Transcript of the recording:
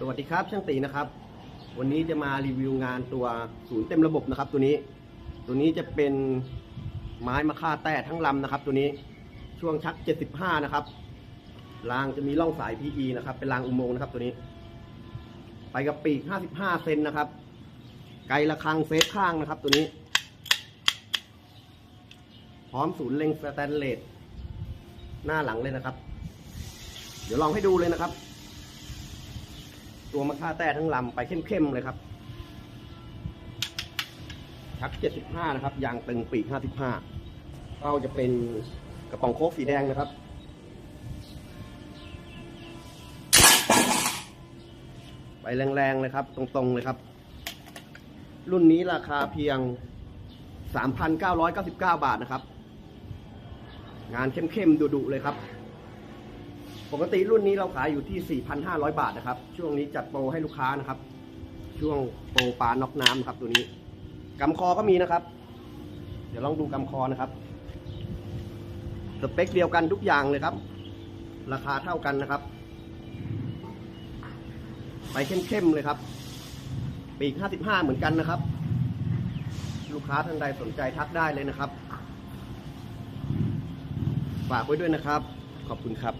สวัสดีครับช่างตีนะครับ วันนี้จะมารีวิวงานตัวศูนย์เต็มระบบนะครับ ตัวนี้ ตัวนี้จะเป็นไม้มะค่าแต้ทั้งลำนะครับ ตัวนี้ช่วงชัก 75 นะครับรางจะมีร่องสาย PE นะครับ เป็นรางอุโมงค์นะครับตัวนี้ ไปกับปีก 55 เซนนะครับ ไกลระฆังเซฟข้างนะครับ ตัวนี้ พร้อมศูนย์เล็งสแตนเลสหน้าหลังเลยนะครับ เดี๋ยวลองให้ดูเลยนะครับ ตัวมะค่าแต้ทั้งลำไปเข้มๆเลยครับชัก75 นะครับ ยางตึงปีก 55เป้าจะเป็นกระป๋องโค้กสีแดงนะครับ ไปแรงๆเลยครับ ตรงๆเลยครับ รุ่นนี้ราคาเพียง 3,999 บาทนะครับ งานเข้มๆดุๆเลยครับ ปกติรุ่นนี้เราขายอยู่ที่ 4,500 บาทนะครับ ช่วงนี้จัดโปรให้ลูกค้านะครับ ช่วงโปรปลาน็อกน้ำครับตัวนี้กำคอก็มีนะครับ เดี๋ยวลองดูกำคอนะครับ สเปคเดียวกันทุกอย่างเลยครับ ราคาเท่ากันนะครับ ไปเข้มๆเลยครับ ปีก 55 เหมือนกันนะครับ ลูกค้าท่านใดสนใจทักได้เลยนะครับ ฝากไว้ด้วยนะครับ ขอบคุณครับ